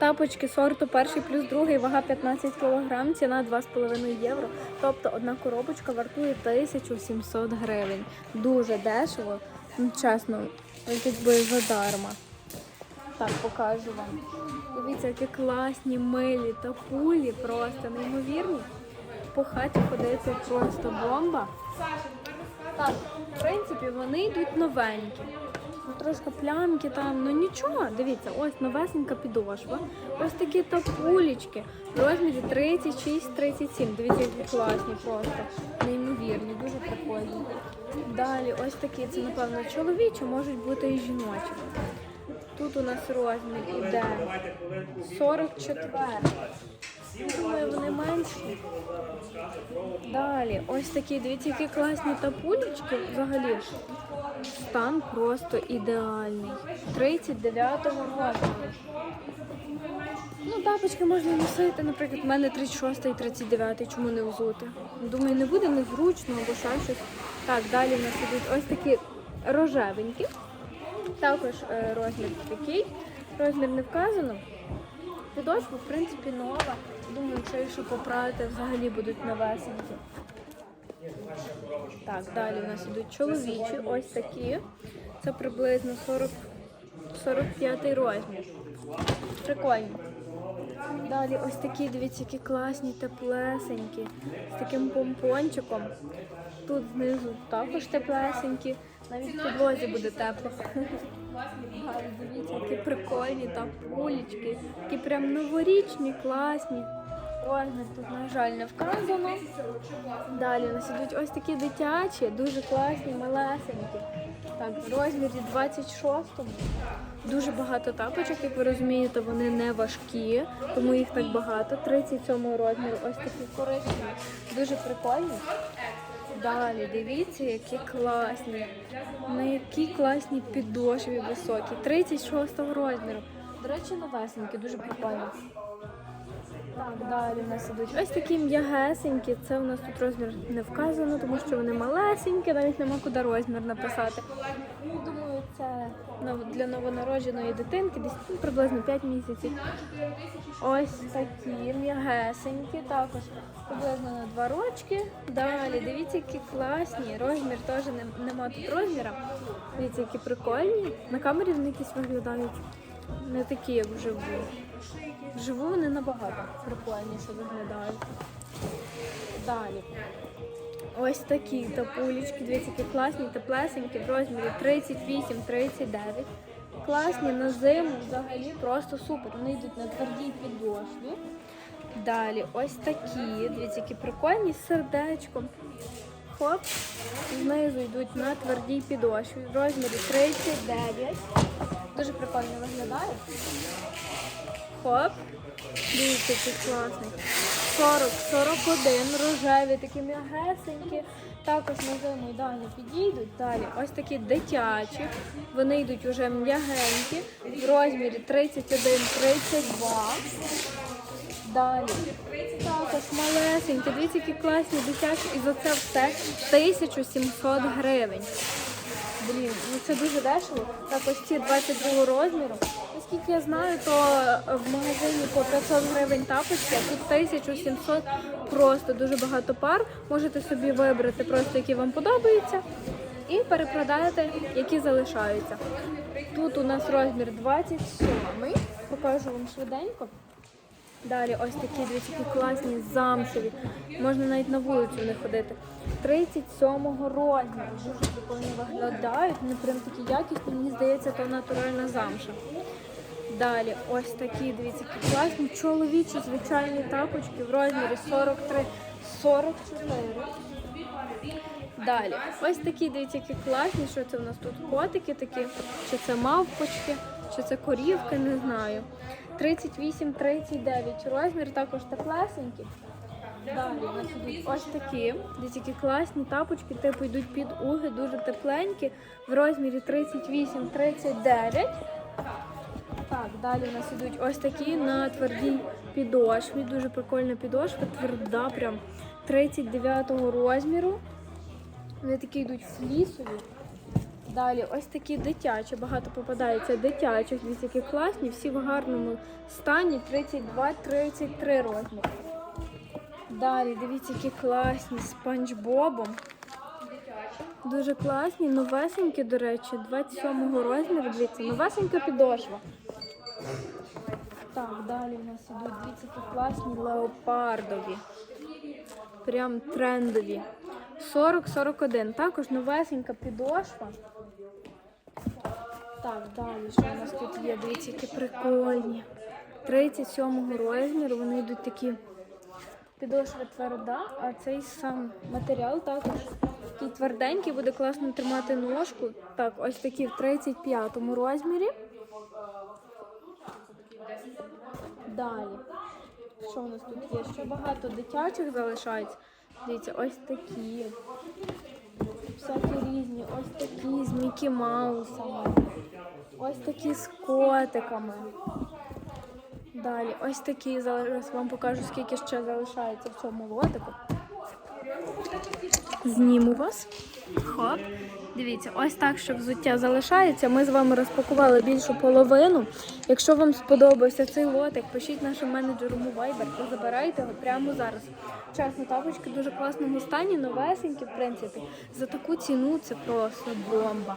Тапочки сорту перший плюс другий, вага 15 кг, ціна 2,5 євро. Тобто одна коробочка вартує 1700 гривень. Дуже дешево, ну чесно, якби задарма. Так, покажу вам. Дивіться, які класні милі та пулі, просто неймовірні. По хаті ходити просто бомба. Так, в принципі, вони йдуть новенькі. Ну, Трошки плямки там, ну нічого. Дивіться, ось новесенька підошва. Ось такі тапулечки в розмірі 36-37. Дивіться, які класні просто. Неймовірні, дуже прикольні. Далі ось такі, це, напевно, чоловічі, можуть бути і жіночі. Тут у нас розмір іде 44. Я Думаю. Далі, ось такі, дивіться, які класні тапулечки взагалі. Стан просто ідеальний. 39-го розміру. Ну, тапочки можна носити, наприклад, в мене 36 і 39, чому не взути? Думаю, не буде незручно або ще щось. Так, далі в нас ідуть ось такі рожевенькі. Також е, розмір такий. Розмір не вказано. Підошва, в принципі, нова. Думаю, якщо їх ще попрати, взагалі будуть новесенькі. Так, далі у нас ідуть чоловічі, ось такі. Це приблизно 40, 45 розмір. Прикольно. Далі ось такі, дивіться, які класні, теплесенькі, з таким помпончиком. Тут знизу також теплесенькі, навіть в підлозі буде тепло. Дивіться, які прикольні та пулечки, які прям новорічні, класні. Розмір тут, на жаль, не вказано. Далі у нас ідуть ось такі дитячі, дуже класні, малесенькі. Так, в розмірі 26-му. Дуже багато тапочок, як ви розумієте, вони не важкі, тому їх так багато. 37 розміру, ось такі коричневі. Дуже прикольні. Далі, дивіться, які класні. На які класні підошві високі. 36 розміру. До речі, новесенькі, дуже прикольні. Так, далі у нас ідуть ось такі м'ягесенькі. Це у нас тут розмір не вказано, тому що вони малесенькі, навіть нема куди розмір написати. Думаю, це для новонародженої дитинки, десь ну, приблизно 5 місяців. Ось такі м'ягесенькі, також приблизно на 2 рочки. Далі, дивіться, які класні. Розмір теж нема тут розміра. Дивіться, які прикольні. На камері вони якісь виглядають не такі, як вживу. Вживу вони набагато прикольніше виглядають. Далі. Ось такі тапулечки, дивіться, які класні, теплесенькі в розмірі 38-39. Класні на зиму взагалі просто супер. Вони йдуть на твердій підошві. Далі ось такі, дивіться, які прикольні з сердечком. Хоп. Знизу йдуть на твердій підошві в розмірі 39. Дуже прикольно виглядає. Хоп. Дивіться, який класний. 40, 41, рожеві, такі м'ягесенькі. Також на зиму і далі підійдуть. Далі ось такі дитячі. Вони йдуть уже м'ягенькі. В розмірі 31, 32. Далі. Також малесенькі. Дивіться, які класні дитячі. І за це все 1700 гривень. Блін, ну це дуже дешево. Так, ось ці 22 розміру. Наскільки я знаю, то в магазині по 500 гривень тапочки, а тут 1700 просто дуже багато пар. Можете собі вибрати просто, які вам подобаються, і перепродаєте, які залишаються. Тут у нас розмір 27. Покажу вам швиденько. Далі ось такі дивіться, які класні замшеві. Можна навіть на вулицю не ходити. 37-го розміру. Прикольно виглядають. Вони прям такі якісні. Мені здається, то натуральна замша. Далі ось такі, дивіться, які класні чоловічі звичайні тапочки в розмірі 43 44. Далі, ось такі, дивіться, які класні, що це у нас тут котики такі, чи це мавпочки, чи це корівки, не знаю. 38-39 розмір, також теплесенький. Далі у нас ідуть ось такі, дивіться, які класні тапочки, типу йдуть під уги, дуже тепленькі, в розмірі 38-39. Так, далі у нас ідуть ось такі на твердій підошві. Дуже прикольна підошва, тверда, прям 39 розміру. Вони такі йдуть флісові. Далі ось такі дитячі, багато попадається дитячих, дивіться, які класні, всі в гарному стані 32-33 розмір. Далі дивіться, які класні з панч Бобом. Дуже класні, новесенькі, до речі, 27-го розміру. Дивіться, новесенька підошва. Так, далі у нас ідуть дивіться, які класні леопардові. Прям трендові. 40-41. Також новесенька підошва. Так, далі, що у нас тут є? Дивіться, які прикольні. 37-го розміру. Вони йдуть такі підошва тверда, а цей сам матеріал також такий тверденький, буде класно тримати ножку. Так, ось такі в 35-му розмірі. Далі. Що у нас тут є? Ще багато дитячих залишається. Дивіться, ось такі. Всякі різні, ось такі з Мікі Маусами. Ось такі з котиками. Далі, ось такі. Зараз вам покажу, скільки ще залишається в цьому лотику. Зніму вас. Хоп. Дивіться, ось так, що взуття залишається. Ми з вами розпакували більшу половину. Якщо вам сподобався цей лотик, пишіть нашому менеджеру Viber і забирайте його прямо зараз. Чесно, тапочки в дуже класному стані, новесенькі, в принципі. За таку ціну це просто бомба.